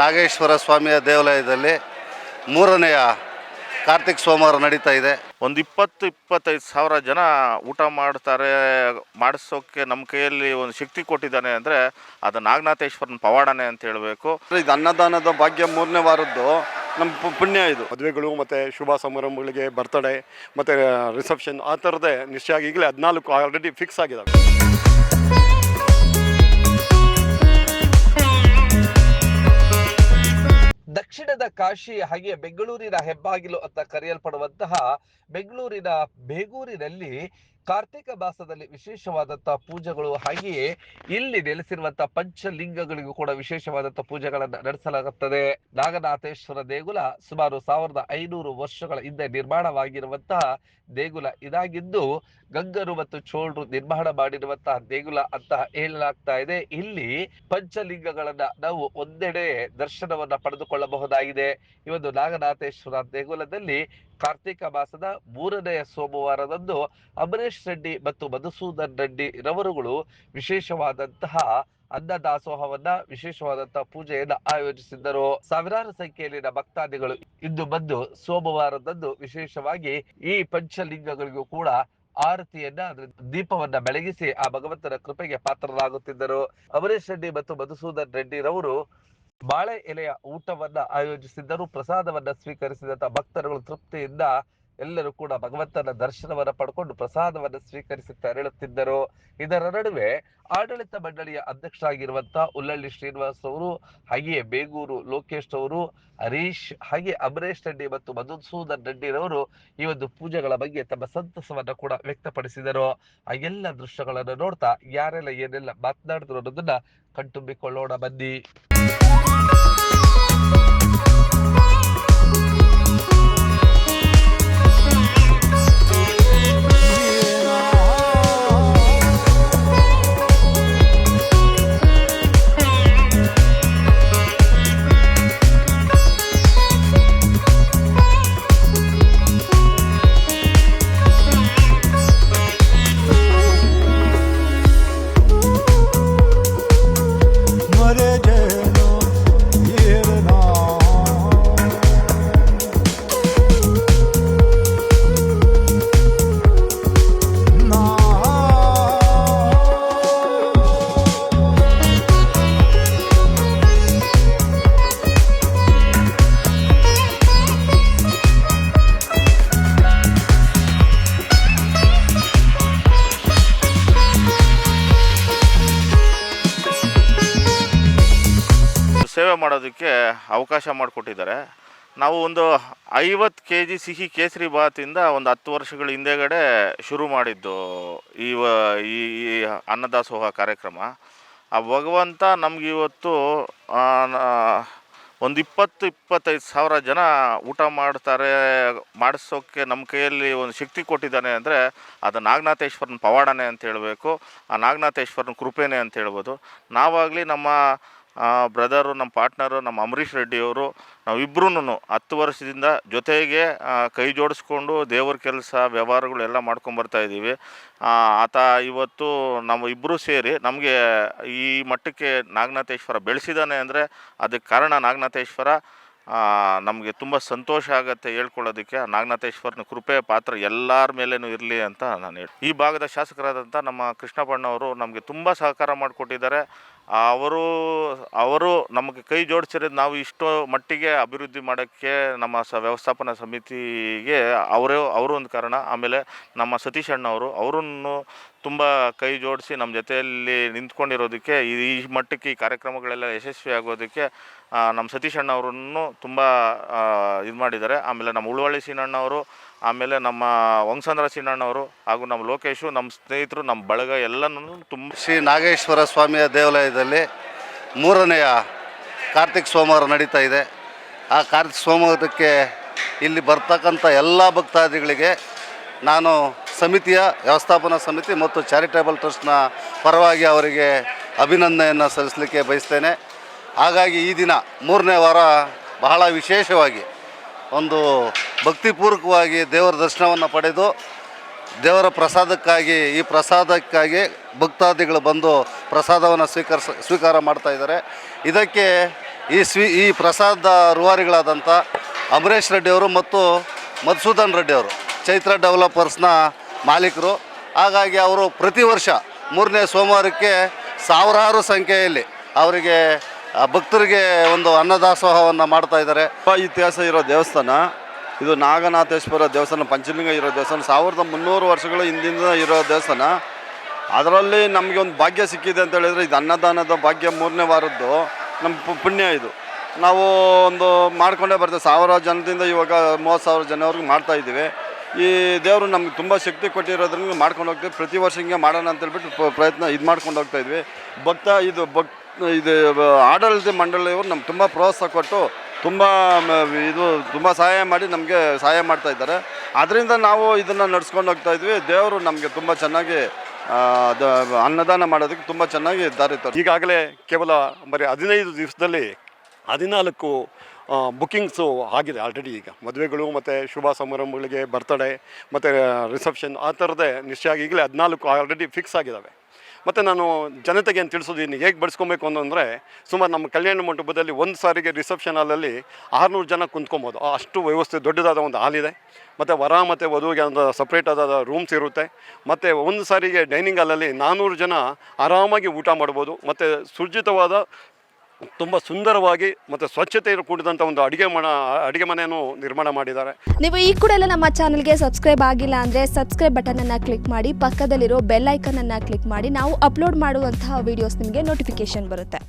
ನಾಗೇಶ್ವರ ಸ್ವಾಮಿಯ ದೇವಾಲಯದಲ್ಲಿ ಮೂರನೆಯ ಕಾರ್ತಿಕ್ ಸೋಮವಾರ ನಡೀತಾ ಇದೆ. ಒಂದು ಇಪ್ಪತ್ತು ಇಪ್ಪತ್ತೈದು ಸಾವಿರ ಜನ ಊಟ ಮಾಡ್ತಾರೆ ಮಾಡಿಸೋಕ್ಕೆ ನಮ್ಮ ಕೈಯಲ್ಲಿ ಒಂದು ಶಕ್ತಿ ಕೊಟ್ಟಿದ್ದಾನೆ ಅಂದರೆ ಅದು ನಾಗನಾಥೇಶ್ವರನ ಪವಾಡನೆ ಅಂತ ಹೇಳಬೇಕು. ಇದು ಅನ್ನದಾನದ ಭಾಗ್ಯ ಮೂರನೇ ವಾರದ್ದು ನಮ್ಮ ಪುಣ್ಯ ಇದು. ಮದುವೆಗಳು ಮತ್ತು ಶುಭ ಸಮಾರಂಭಗಳಿಗೆ ಬರ್ತಡೇ ಮತ್ತು ರಿಸೆಪ್ಷನ್ ಆ ಥರದ್ದೇ ನಿಶ್ಚಯ ಈಗಲೇ ಹದಿನಾಲ್ಕು ಆಲ್ರೆಡಿ ಫಿಕ್ಸ್ ಆಗಿದ್ದಾವೆ ದಕ್ಷಿಣದ ಕಾಶಿ ಹಾಗೆ ಬೆಂಗಳೂರಿನ ಹೆಬ್ಬಾಗಿಲು ಅಂತ ಕರೆಯಲ್ಪಡುವಂತಹ ಬೆಂಗಳೂರಿನ ಬೇಗೂರಿನಲ್ಲಿ ಕಾರ್ತಿಕ ಮಾಸದಲ್ಲಿ ವಿಶೇಷವಾದಂತಹ ಪೂಜೆಗಳು ಹಾಗೆಯೇ ಇಲ್ಲಿ ನೆಲೆಸಿರುವಂತಹ ಪಂಚಲಿಂಗಗಳಿಗೂ ಕೂಡ ವಿಶೇಷವಾದಂತಹ ಪೂಜೆಗಳನ್ನ ನಡೆಸಲಾಗುತ್ತದೆ. ನಾಗನಾಥೇಶ್ವರ ದೇಗುಲ ಸುಮಾರು ಸಾವಿರದ ಐನೂರು ವರ್ಷಗಳ ಹಿಂದೆ ನಿರ್ಮಾಣವಾಗಿರುವಂತಹ ದೇಗುಲ ಇದಾಗಿದ್ದು, ಗಂಗರು ಮತ್ತು ಚೋಳರು ನಿರ್ಮಾಣ ಮಾಡಿರುವಂತಹ ದೇಗುಲ ಅಂತ ಹೇಳಲಾಗ್ತಾ ಇದೆ. ಇಲ್ಲಿ ಪಂಚಲಿಂಗಗಳನ್ನ ನಾವು ಒಂದೆಡೆ ದರ್ಶನವನ್ನ ಪಡೆದುಕೊಳ್ಳಬಹುದಾಗಿದೆ. ಈ ಒಂದು ನಾಗನಾಥೇಶ್ವರ ದೇಗುಲದಲ್ಲಿ ಕಾರ್ತಿಕ ಮಾಸದ ಮೂರನೆಯ ಸೋಮವಾರದಂದು ಅಮರೇಶ್ ರೆಡ್ಡಿ ಮತ್ತು ಮಧುಸೂದನ್ ರೆಡ್ಡಿ ರವರುಗಳು ವಿಶೇಷವಾದಂತಹ ಅನ್ನದಾಸೋಹವನ್ನ ವಿಶೇಷವಾದಂತಹ ಪೂಜೆಯನ್ನ ಆಯೋಜಿಸಿದ್ದರು. ಸಾವಿರಾರು ಸಂಖ್ಯೆಯಲ್ಲಿನ ಭಕ್ತಾದಿಗಳು ಇಂದು ಬಂದು ಸೋಮವಾರದಂದು ವಿಶೇಷವಾಗಿ ಈ ಪಂಚಲಿಂಗಗಳಿಗೂ ಕೂಡ ಆರತಿಯನ್ನ, ಅದ್ರ ದೀಪವನ್ನ ಬೆಳಗಿಸಿ ಆ ಭಗವಂತನ ಕೃಪೆಗೆ ಪಾತ್ರರಾಗುತ್ತಿದ್ದರು. ಅಮರೇಶ್ ರೆಡ್ಡಿ ಮತ್ತು ಮಧುಸೂದನ್ ರೆಡ್ಡಿ ರವರು ಬಾಳೆ ಎಲೆಯ ಊಟವನ್ನ ಆಯೋಜಿಸಿದ್ದರು. ಪ್ರಸಾದವನ್ನ ಸ್ವೀಕರಿಸಿದಂತ ಭಕ್ತರುಗಳು ತೃಪ್ತಿಯಿಂದ ಎಲ್ಲರೂ ಕೂಡ ಭಗವಂತನ ದರ್ಶನವನ್ನ ಪಡ್ಕೊಂಡು ಪ್ರಸಾದವನ್ನ ಸ್ವೀಕರಿಸಿ ತೆರಳುತ್ತಿದ್ದರು ಇದರ ನಡುವೆ ಆಡಳಿತ ಮಂಡಳಿಯ ಅಧ್ಯಕ್ಷರಾಗಿರುವಂತ ಉಲ್ಲಳ್ಳಿ ಶ್ರೀನಿವಾಸ್ ಅವರು, ಹಾಗೆಯೇ ಬೇಗೂರು ಲೋಕೇಶ್ ಅವರು, ಹರೀಶ್, ಹಾಗೆ ಅಮರೇಶ್ ರೆಡ್ಡಿ ಮತ್ತು ಮಧುಸೂದನ್ ರೆಡ್ಡಿರವರು ಈ ಒಂದು ಪೂಜೆಗಳ ಬಗ್ಗೆ ತಮ್ಮ ಸಂತಸವನ್ನ ಕೂಡ ವ್ಯಕ್ತಪಡಿಸಿದರು. ಆ ಎಲ್ಲ ದೃಶ್ಯಗಳನ್ನು ನೋಡ್ತಾ ಯಾರೆಲ್ಲ ಏನೆಲ್ಲ ಮಾತನಾಡಿದ್ರು ಅನ್ನೋದನ್ನ ಕಣ್ತುಂಬಿಕೊಳ್ಳೋಣ. ಬನ್ನಿ. Thank you. ಸೇವೆ ಮಾಡೋದಕ್ಕೆ ಅವಕಾಶ ಮಾಡಿಕೊಟ್ಟಿದ್ದಾರೆ. ನಾವು ಒಂದು ಐವತ್ತು ಕೆ ಜಿ ಸಿಹಿ ಕೇಸರಿ ಬಾತಿಂದ ಒಂದು ಹತ್ತು ವರ್ಷಗಳ ಹಿಂದೆಗಡೆ ಶುರು ಮಾಡಿದ್ದು ಈ ಈ ಅನ್ನದಾಸೋಹ ಕಾರ್ಯಕ್ರಮ. ಆ ಭಗವಂತ ನಮ್ಗೆ ಇವತ್ತು ಒಂದು ಇಪ್ಪತ್ತು, ಇಪ್ಪತ್ತೈದು ಸಾವಿರ ಜನ ಊಟ ಮಾಡ್ತಾರೆ ಮಾಡಿಸೋಕ್ಕೆ ನಮ್ಮ ಕೈಯಲ್ಲಿ ಒಂದು ಶಕ್ತಿ ಕೊಟ್ಟಿದ್ದಾನೆ ಅಂದರೆ ಅದು ನಾಗನಾಥೇಶ್ವರನ ಪವಾಡನೆ ಅಂತ ಹೇಳಬೇಕು. ಆ ನಾಗನಾಥೇಶ್ವರನ ಕೃಪೆನೇ ಅಂತ ಹೇಳ್ಬೋದು. ನಾವಾಗಲಿ ನಮ್ಮ ಬ್ರದರು, ನಮ್ಮ ಪಾರ್ಟ್ನರು, ನಮ್ಮ ಅಂಬರೀಷ್ ರೆಡ್ಡಿಯವರು ನಾವಿಬ್ಬರೂ ಹತ್ತು ವರ್ಷದಿಂದ ಜೊತೆಗೆ ಕೈ ಜೋಡಿಸ್ಕೊಂಡು ದೇವ್ರ ಕೆಲಸ, ವ್ಯವಹಾರಗಳು ಎಲ್ಲ ಮಾಡ್ಕೊಂಬರ್ತಾ ಇದ್ದೀವಿ. ಆತ ಇವತ್ತು ನಮ್ಮ ಇಬ್ಬರೂ ಸೇರಿ ನಮಗೆ ಈ ಮಟ್ಟಕ್ಕೆ ನಾಗನಾಥೇಶ್ವರ ಬೆಳೆಸಿದ್ದಾನೆ ಅಂದರೆ ಅದಕ್ಕೆ ಕಾರಣ ನಾಗನಾಥೇಶ್ವರ. ನಮಗೆ ತುಂಬ ಸಂತೋಷ ಆಗುತ್ತೆ ಹೇಳ್ಕೊಳ್ಳೋದಕ್ಕೆ. ನಾಗನಾಥೇಶ್ವರನ ಕೃಪೆ, ಪಾತ್ರ ಎಲ್ಲರ ಮೇಲೇನೂ ಇರಲಿ ಅಂತ ನಾನು ಹೇಳಿ ಈ ಭಾಗದ ಶಾಸಕರಾದಂಥ ನಮ್ಮ ಕೃಷ್ಣಪ್ಪಣ್ಣವರು ನಮಗೆ ತುಂಬ ಸಹಕಾರ ಮಾಡಿಕೊಟ್ಟಿದ್ದಾರೆ. ಅವರು ಅವರು ನಮಗೆ ಕೈ ಜೋಡಿಸಿರೋದು ನಾವು ಇಷ್ಟು ಮಟ್ಟಿಗೆ ಅಭಿವೃದ್ಧಿ ಮಾಡೋಕ್ಕೆ ನಮ್ಮ ಸ ವ್ಯವಸ್ಥಾಪನಾ ಸಮಿತಿಗೆ ಅವರೇ, ಅವರು ಒಂದು ಕಾರಣ. ಆಮೇಲೆ ನಮ್ಮ ಸತೀಶ್ ಅಣ್ಣವರು, ಅವರನ್ನು ತುಂಬ ಕೈ ಜೋಡಿಸಿ ನಮ್ಮ ಜೊತೆಯಲ್ಲಿ ನಿಂತ್ಕೊಂಡಿರೋದಕ್ಕೆ, ಈ ಮಟ್ಟಕ್ಕೆ ಈ ಕಾರ್ಯಕ್ರಮಗಳೆಲ್ಲ ಯಶಸ್ವಿ ಆಗೋದಕ್ಕೆ ನಮ್ಮ ಸತೀಶ್ ಅಣ್ಣವರನ್ನು ತುಂಬ ಇದು ಮಾಡಿದ್ದಾರೆ. ಆಮೇಲೆ ನಮ್ಮ ಉಳುವಳ್ಳಿ ಸೀನಣ್ಣವರು ಆಮೇಲೆ ನಮ್ಮ ವಂಶಂದ್ರ ಸೀನಣ್ಣವರು ಹಾಗೂ ನಮ್ಮ ಲೋಕೇಶು, ನಮ್ಮ ಸ್ನೇಹಿತರು, ನಮ್ಮ ಬಳಗ ಎಲ್ಲನೂ ತುಂಬ ಶ್ರೀ ನಾಗೇಶ್ವರ ಸ್ವಾಮಿಯ ದೇವಾಲಯದಲ್ಲಿ ಮೂರನೆಯ ಕಾರ್ತಿಕ್ ಸೋಮವಾರ ನಡೀತಾ ಇದೆ. ಆ ಕಾರ್ತಿಕ್ ಸೋಮವಾರಕ್ಕೆ ಇಲ್ಲಿ ಬರ್ತಕ್ಕಂಥ ಎಲ್ಲ ಭಕ್ತಾದಿಗಳಿಗೆ ನಾನು ಸಮಿತಿಯ, ವ್ಯವಸ್ಥಾಪನಾ ಸಮಿತಿ ಮತ್ತು ಚಾರಿಟೇಬಲ್ ಟ್ರಸ್ಟ್ನ ಪರವಾಗಿ ಅವರಿಗೆ ಅಭಿನಂದನೆಯನ್ನು ಸಲ್ಲಿಸಲಿಕ್ಕೆ ಬಯಸ್ತೇನೆ. ಹಾಗಾಗಿ ಈ ದಿನ ಮೂರನೇ ವಾರ ಬಹಳ ವಿಶೇಷವಾಗಿ ಒಂದು ಭಕ್ತಿಪೂರ್ವಕವಾಗಿ ದೇವರ ದರ್ಶನವನ್ನು ಪಡೆದು ದೇವರ ಪ್ರಸಾದಕ್ಕಾಗಿ, ಈ ಪ್ರಸಾದಕ್ಕಾಗಿ ಭಕ್ತಾದಿಗಳು ಬಂದು ಪ್ರಸಾದವನ್ನು ಸ್ವೀಕರಿಸ, ಸ್ವೀಕಾರ ಮಾಡ್ತಾ ಇದ್ದಾರೆ. ಇದಕ್ಕೆ ಈ ಸ್ವೀ, ಈ ಪ್ರಸಾದ ರೂವಾರಿಗಳಾದಂಥ ಅಮರೇಶ್ ರೆಡ್ಡಿಯವರು ಮತ್ತು ಮಧುಸೂದನ್ ರೆಡ್ಡಿ ಅವರು, ಚೈತ್ರ ಡೆವಲಪರ್ಸ್ನ ಮಾಲೀಕರು. ಹಾಗಾಗಿ ಅವರು ಪ್ರತಿ ವರ್ಷ ಮೂರನೇ ಸೋಮವಾರಕ್ಕೆ ಸಾವಿರಾರು ಸಂಖ್ಯೆಯಲ್ಲಿ ಅವರಿಗೆ ಭಕ್ತರಿಗೆ ಒಂದು ಅನ್ನದಾಸೋಹವನ್ನು ಮಾಡ್ತಾ ಇದ್ದಾರೆ. ಇತಿಹಾಸ ಇರೋ ದೇವಸ್ಥಾನ. ಇದು ನಾಗನಾಥೇಶ್ವರ ದೇವಸ್ಥಾನ, ಪಂಚಲಿಂಗ ಇರೋ ದೇವಸ್ಥಾನ, ಸಾವಿರದ ಮುನ್ನೂರು ವರ್ಷಗಳ ಹಿಂದಿಂದ ಇರೋ ದೇವಸ್ಥಾನ. ಅದರಲ್ಲಿ ನಮಗೆ ಒಂದು ಭಾಗ್ಯ ಸಿಕ್ಕಿದೆ ಅಂತ ಹೇಳಿದರೆ ಇದು ಅನ್ನದಾನದ ಭಾಗ್ಯ ಮೂರನೇ ವಾರದ್ದು. ನಮ್ಮ ಪುಣ್ಯ ಇದು. ನಾವು ಒಂದು ಮಾಡಿಕೊಂಡೇ ಬರ್ತೇವೆ. ಸಾವಿರ ಜನದಿಂದ ಇವಾಗ ಮೂವತ್ತು ಸಾವಿರ ಜನವರೆಗೂ ಮಾಡ್ತಾ ಇದ್ದೀವಿ. ಈ ದೇವರು ನಮ್ಗೆ ತುಂಬ ಶಕ್ತಿ ಕೊಟ್ಟಿರೋದ್ರಿಂದ ಮಾಡ್ಕೊಂಡು ಹೋಗ್ತೀವಿ. ಪ್ರತಿ ವರ್ಷ ಹಿಂಗೆ ಮಾಡೋಣ ಅಂತ ಹೇಳ್ಬಿಟ್ಟು ಪ್ರಯತ್ನ ಇದು ಮಾಡ್ಕೊಂಡು ಹೋಗ್ತಾ ಇದ್ವಿ. ಭಕ್ತ ಇದು ಭಕ್ ಇದು ಆಡಳಿತ ಮಂಡಳಿಯವರು ನಮ್ಗೆ ತುಂಬ ಪ್ರೋತ್ಸಾಹ ಕೊಟ್ಟು ತುಂಬ ಇದು ತುಂಬ ಸಹಾಯ ಮಾಡಿ ನಮಗೆ ಸಹಾಯ ಮಾಡ್ತಾ ಇದ್ದಾರೆ. ಅದರಿಂದ ನಾವು ಇದನ್ನು ನಡ್ಸ್ಕೊಂಡು ಹೋಗ್ತಾ ಇದ್ವಿ. ದೇವರು ನಮಗೆ ತುಂಬ ಚೆನ್ನಾಗಿ ಅನ್ನದಾನ ಮಾಡೋದಕ್ಕೆ ತುಂಬ ಚೆನ್ನಾಗಿ ದಾರಿ. ಈಗಾಗಲೇ ಕೇವಲ ಬರೀ ಹದಿನೈದು ದಿವಸದಲ್ಲಿ ಹದಿನಾಲ್ಕು ಬುಕ್ಕಿಂಗ್ಸು ಆಗಿದೆ ಆಲ್ರೆಡಿ ಈಗ. ಮದುವೆಗಳು ಮತ್ತು ಶುಭ ಸಮಾರಂಭಗಳಿಗೆ ಬರ್ತಡೇ, ಮತ್ತು ರಿಸೆಪ್ಷನ್ ಆ ಥರದ್ದೇ ನಿಶ್ಚಯ ಆಗಿ ಈಗಲೇ ಹದಿನಾಲ್ಕು ಆಲ್ರೆಡಿ ಫಿಕ್ಸ್ ಆಗಿದ್ದಾವೆ. ಮತ್ತು ನಾನು ಜನತೆಗೆ ಏನು ತಿಳಿಸೋದೀನಿ ಹೇಗೆ ಬಡಿಸ್ಕೊಬೇಕು ಅಂತಂದರೆ ಸುಮಾರು ನಮ್ಮ ಕಲ್ಯಾಣ ಮಂಟಪದಲ್ಲಿ ಒಂದು ಸಾರಿಗೆ ರಿಸೆಪ್ಷನ್ ಹಾಲಲ್ಲಿ ಆರುನೂರು ಜನ ಕುಂತ್ಕೊಬೋದು. ಅಷ್ಟು ವ್ಯವಸ್ಥೆ ದೊಡ್ಡದಾದ ಒಂದು ಹಾಲ್ ಇದೆ. ಮತ್ತು ವರ ಮತ್ತು ವಧುವಿಗೆ ಒಂದು ಸಪ್ರೇಟ್ ಆದ ರೂಮ್ಸ್ ಇರುತ್ತೆ. ಮತ್ತು ಒಂದು ಸಾರಿಗೆ ಡೈನಿಂಗ್ ಹಾಲಲ್ಲಿ ನಾನ್ನೂರು ಜನ ಆರಾಮಾಗಿ ಊಟ ಮಾಡ್ಬೋದು. ಮತ್ತು ಸುರ್ಜಿತವಾದ ತುಂಬ ಸುಂದರವಾಗಿ ಮತ್ತು ಸ್ವಚ್ಛತೆ ಕೂಡಿದಂಥ ಒಂದು ಅಡುಗೆ ಮನ, ಅಡುಗೆ ಮನೆಯನ್ನು ನಿರ್ಮಾಣ ಮಾಡಿದ್ದಾರೆ. ನೀವು ಈ ಕೂಡ ಎಲ್ಲ ನಮ್ಮ ಚಾನಲ್ಗೆ ಸಬ್ಸ್ಕ್ರೈಬ್ ಆಗಿಲ್ಲ ಅಂದರೆ ಸಬ್ಸ್ಕ್ರೈಬ್ ಬಟನನ್ನು ಕ್ಲಿಕ್ ಮಾಡಿ, ಪಕ್ಕದಲ್ಲಿರೋ ಬೆಲ್ ಐಕನನ್ನು ಕ್ಲಿಕ್ ಮಾಡಿ, ನಾವು ಅಪ್ಲೋಡ್ ಮಾಡುವಂತಹ ವೀಡಿಯೋಸ್ ನಿಮಗೆ ನೋಟಿಫಿಕೇಶನ್ ಬರುತ್ತೆ.